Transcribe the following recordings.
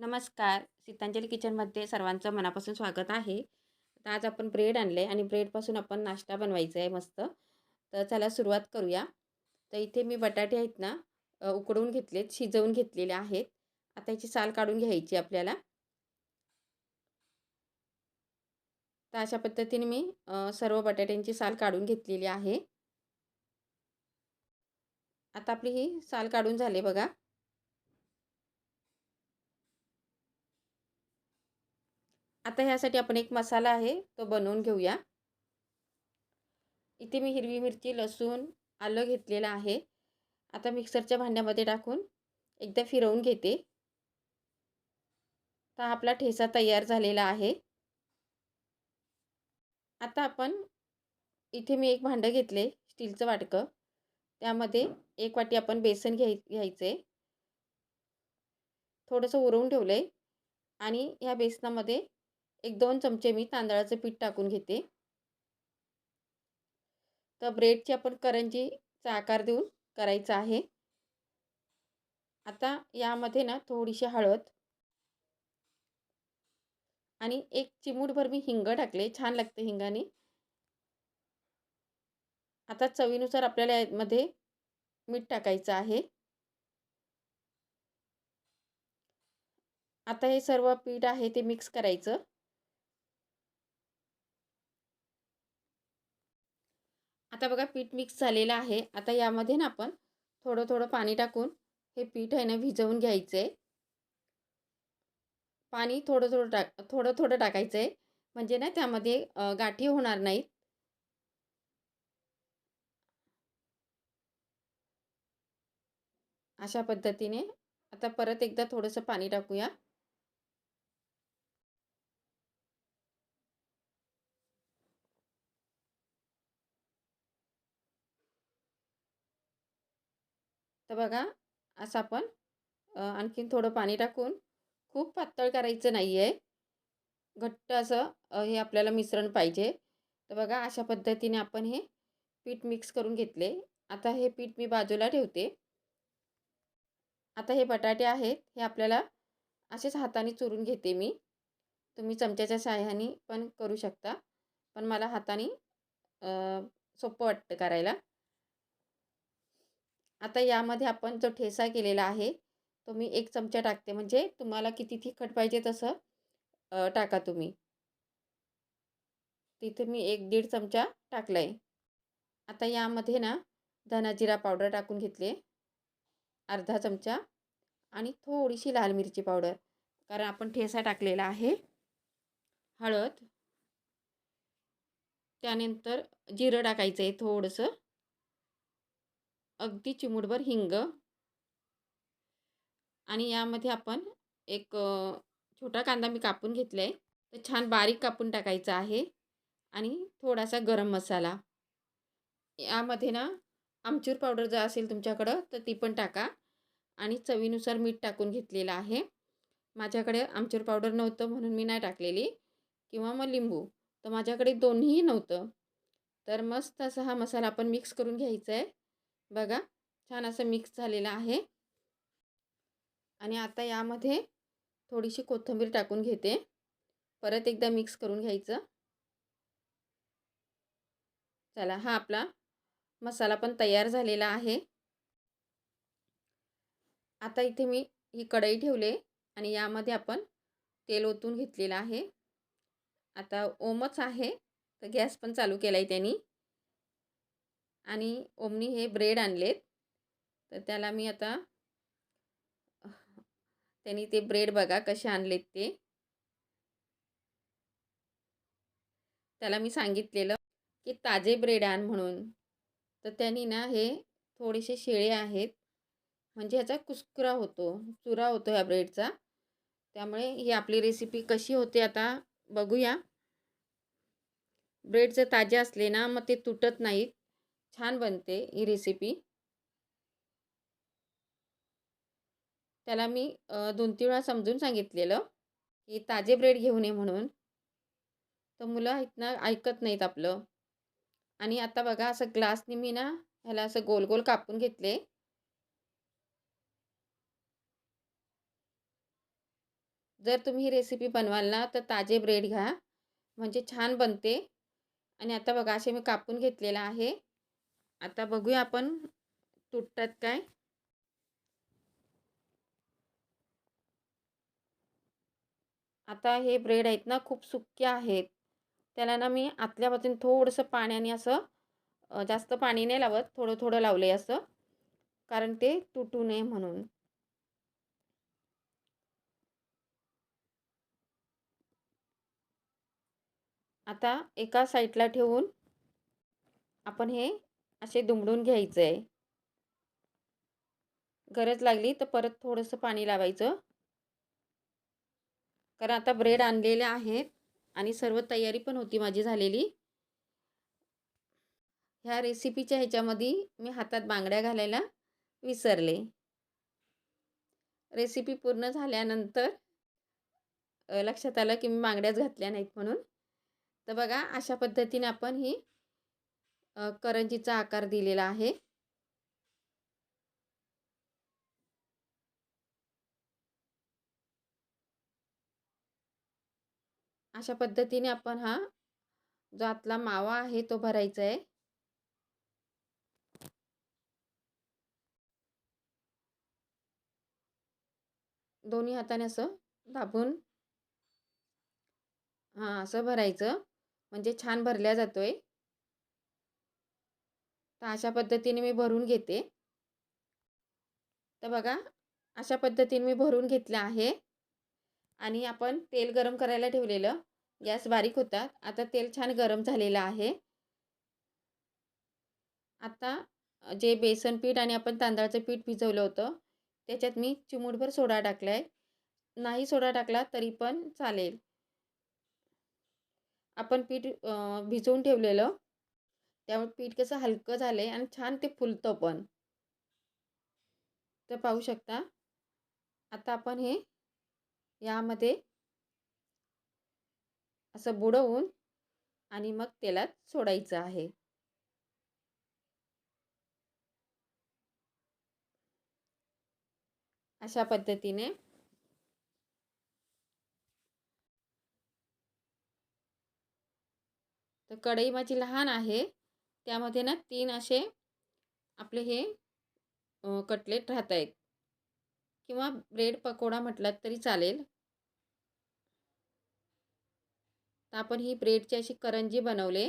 नमस्कार. सीतांजली किचनमध्ये सर्वांचं मनापासून स्वागत आहे. तर आज आपण ब्रेड आणले आणि ब्रेडपासून आपण नाश्ता बनवायचा आहे मस्त. तर चला सुरुवात करूया. तर इथे मी बटाटे आहेत ना उकडून घेतलेत शिजवून घेतलेले आहेत. आता याची साल काढून घ्यायची आपल्याला. तर अशा पद्धतीने मी सर्व बटाट्यांची साल काढून घेतलेली आहे. आता आपली ही साल काढून झाले बघा. आता ह्यासाठी आपण एक मसाला आहे तो बनवून घेऊया. इथे मी हिरवी मिरची लसूण आलं घेतलेलं आहे. आता मिक्सरच्या भांड्यामध्ये टाकून एकदा फिरवून घेते. तर आपला ठेसा तयार झालेला आहे. आता आपण इथे मी एक भांडं घेतले स्टीलचं वाटकं. त्यामध्ये एक वाटी आपण बेसन घ्याय घ्यायचे. थोडंसं उरवून ठेवलं आहे आणि ह्या बेसनामध्ये एक दोन चमचे मी तांदळाचं पीठ टाकून घेते. तर ब्रेडची आपण करंजीचा आकार देऊन करायचा आहे. आता यामध्ये ना थोडीशी हळद आणि एक चिमूटभर मी हिंग टाकले छान लागते हिंगाने. आता चवीनुसार आपल्याला यामध्ये मीठ टाकायचं आहे. आता हे सर्व पीठ आहे ते मिक्स करायचं. आता बघा पीठ मिक्स झालेलं आहे. आता यामध्ये ना आपण थोडं थोडं पाणी टाकून हे पीठ आहे ना भिजवून घ्यायचं आहे पाणी थोडं थोडं टाक थोडं थोडं टाकायचं आहे म्हणजे ना त्यामध्ये गाठी होणार नाहीत. अशा पद्धतीने. आता परत एकदा थोडंसं पाणी टाकूया. तर बघा असं आपण आणखीन थोडं पाणी टाकून खूप पातळ करायचं नाही आहे घट्ट असं हे आपल्याला मिश्रण पाहिजे. तर बघा अशा पद्धतीने आपण हे पीठ मिक्स करून घेतले. आता हे पीठ मी बाजूला ठेवते. आता हे बटाटे आहेत हे आपल्याला असेच हाताने चुरून घेते मी. तुम्ही चमच्याच्या साह्याने पण करू शकता. पण मला हाताने सोपं वाटतं करायला. आता यामध्ये आपण जो ठेसा केलेला आहे तो मी एक चमचा टाकते. म्हणजे तुम्हाला किती तिखट पाहिजे तसं टाका तुम्ही. तिथे मी एक दीड चमचा टाकला आहे आता यामध्ये ना धनाजिरा पावडर टाकून घेतले अर्धा चमचा. आणि थोडीशी लाल मिरची पावडर. कारण आपण ठेसा टाकलेला आहे. हळद. त्यानंतर जिरं टाकायचं आहे थोडंसं. अगदी चिमूटभर हिंग. आणि यामध्ये आपण एक छोटा कांदा मी कापून घेतला आहे तर छान बारीक कापून टाकायचा आहे. आणि थोडासा गरम मसाला. यामध्ये ना आमचूर पावडर जर असेल तुमच्याकडं तर ती पण टाका. आणि चवीनुसार मीठ टाकून घेतलेलं आहे. माझ्याकडे आमचूर पावडर नव्हतं म्हणून मी नाही टाकलेली. किंवा मग लिंबू. तर माझ्याकडे दोन्हीही नव्हतं. तर मस्त असा हा मसाला आपण मिक्स करून घ्यायचा आहे बघा छान असं मिक्स झालेलं आहे. आणि आता यामध्ये थोडीशी कोथिंबीर टाकून घेते. परत एकदा मिक्स करून घ्यायचं. चला हा आपला मसाला पण तयार झालेला आहे. आता इथे मी ही कढई ठेवले आणि यामध्ये आपण तेल ओतून घेतलेलं आहे. आता ओमच आहे तर गॅस पण चालू केला आहे त्यांनी. आणि ओमनी हे ब्रेड आणलेत. तर त्याला मी आता त्यांनी ते ब्रेड बघा कसे आणलेत ते. त्याला मी सांगितलेलं की ताजे ब्रेड आण म्हणून. तर त्यांनी ना हे थोडेसे शेळे आहेत. म्हणजे ह्याचा कुस्कुरा होतो चुरा होतो ह्या ब्रेडचा. त्यामुळे ही आपली रेसिपी कशी होते आता बघूया. ब्रेड जर ताजे असले ना मग ते तुटत नाहीत. छान बनते ही रेसिपी त्याला मी दोन तीन वेळा समजून सांगितलेलं की ताजे ब्रेड घेऊन ये म्हणून. तर मुलं इथनं ऐकत नाहीत आपलं. आणि आता बघा असं ग्लासने मी ना ह्याला असं गोल गोल कापून घेतले. जर तुम्ही ही रेसिपी बनवाल ना तर ताजे ब्रेड घ्या. म्हणजे छान बनते. आणि आता बघा असे मी कापून घेतलेला आहे. आता बघूया आपण तुटतात काय. आता हे ब्रेड आहेत ना खूप सुके आहेत. त्याला ना मी आतल्या बाजून थोडंसं पाण्याने असं जास्त पाणी नाही लावत थोडं थोडं लावले असं. कारण ते तुटू नये म्हणून. आता एका साईडला ठेवून आपण हे असे दुमडून घ्यायचं. आहे गरज लागली तर परत थोडंसं पाणी लावायचं. कारण आता ब्रेड आणलेले आहेत आणि सर्व तयारी पण होती माझी झालेली. ह्या रेसिपीच्या ह्याच्यामध्ये मी हातात बांगड्या घालायला विसरले. रेसिपी पूर्ण झाल्यानंतर लक्षात आलं की मी बांगड्याच घातल्या नाहीत म्हणून. तर बघा अशा पद्धतीने आपण ही करंजीचा आकार दिलेला आहे. अशा पद्धतीने आपण हा जो आतला मावा आहे तो भरायचा आहे. दोन्ही हाताने असं दाबून हां असं भरायचं. म्हणजे छान भरल्या जातोय. तर अशा पद्धतीने मी भरून घेते. तर बघा अशा पद्धतीने मी भरून घेतलं आहे. आणि आपण तेल गरम करायला ठेवलेलं. गॅस बारीक होता. आता तेल छान गरम झालेलं आहे. आता जे बेसन पीठ आणि आपण तांदळाचं पीठ भिजवलं होतं त्याच्यात मी चिमूटभर सोडा टाकला आहे नाही सोडा टाकला तरी पण चालेल. आपण पीठ भिजवून ठेवलेलं. त्यामुळे पीठ कसं हलकं झालं आहे आणि छान ते फुलतं पण. तर पाहू शकता. आता आपण हे यामध्ये असं बुडवून आणि मग तेलात सोडायचं आहे. अशा पद्धतीने तर कढई माझी लहान आहे. त्यामध्ये ना तीन असे आपले हे कटलेट राहत आहेत किंवा ब्रेड पकोडा म्हटलात तरी चालेल. तर आपण ही ब्रेडची अशी करंजी बनवले.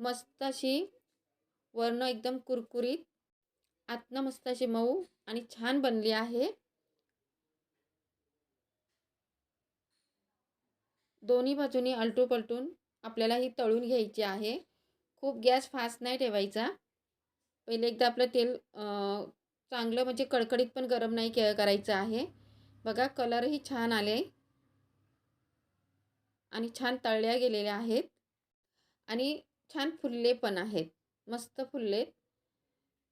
मस्त अशी वर्ण एकदम कुरकुरीत आतनं मस्त अशी मऊ आणि छान बनली आहे. दोन्ही बाजूनी आलटून पलटून आपल्याला ही तळून घ्यायची आहे. खूप गॅस फास्ट नाही ठेवायचा. पहिले एकदा आपलं तेल चांगलं म्हणजे कडकडीत पण गरम नाही के करायचं आहे. बघा कलरही छान आले. आणि छान तळल्या गेलेल्या आहेत. आणि छान फुलले पण आहेत. मस्त फुललेत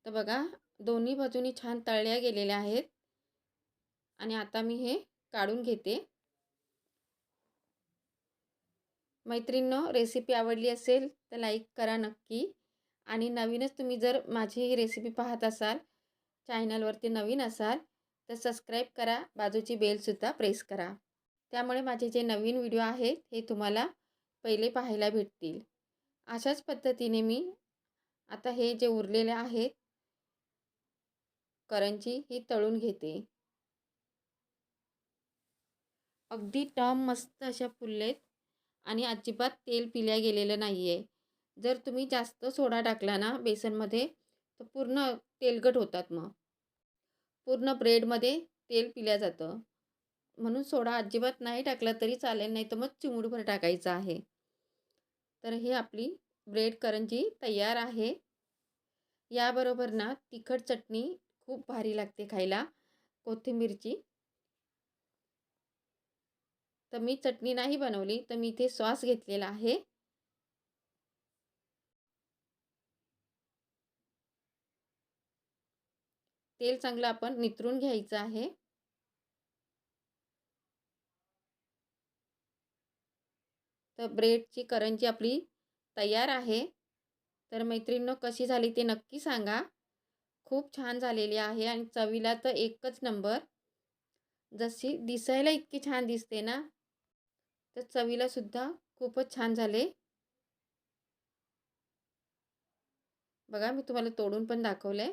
तर बघा दोन्ही बाजूनी छान तळल्या गेलेल्या आहेत. आणि आता मी हे काढून घेते. मैत्रिणींनो रेसिपी आवडली असेल तर लाईक करा नक्की. आणि नवीनच तुम्ही जर माझी ही रेसिपी पाहत असाल चॅनलवरती नवीन असाल तर सबस्क्राईब करा बाजूची बेलसुद्धा प्रेस करा. त्यामुळे माझे जे नवीन व्हिडिओ आहेत हे तुम्हाला पहिले पाहायला भेटतील. अशाच पद्धतीने मी आता हे जे उरलेले आहेत करंजी ही तळून घेते. अगदी टम मस्त अशा फुललेत. आणि अजिबात तेल पिल्या गेलेलं नाही आहे जर तुम्ही जास्त सोडा टाकला ना बेसनमध्ये तर पूर्ण तेलकट होतात मग. पूर्ण ब्रेडमध्ये तेल पिल्या जातं. म्हणून सोडा अजिबात नाही टाकला तरी चालेल नाही तर मग चिमुडभर टाकायचं आहे. तर हे आपली ब्रेड करंजी तयार आहे. याबरोबर ना तिखट चटणी खूप भारी लागते खायला. कोथिंबीरची. तर मी चटणी नाही बनवली तर मी इथे सॉस घेतलेला आहे. तेल चांगलं आपण नितरून घ्यायचं आहे. तर ब्रेडची करंजी आपली तयार आहे. तर मैत्रिणीनं कशी झाली ते नक्की सांगा. खूप छान झालेली आहे आणि चवीला तर एकच नंबर. जशी दिसायला इतकी छान दिसते ना. तर चवीला सुद्धा खूपच छान झाले. बघा मी तुम्हाला तोडून पण दाखवलं आहे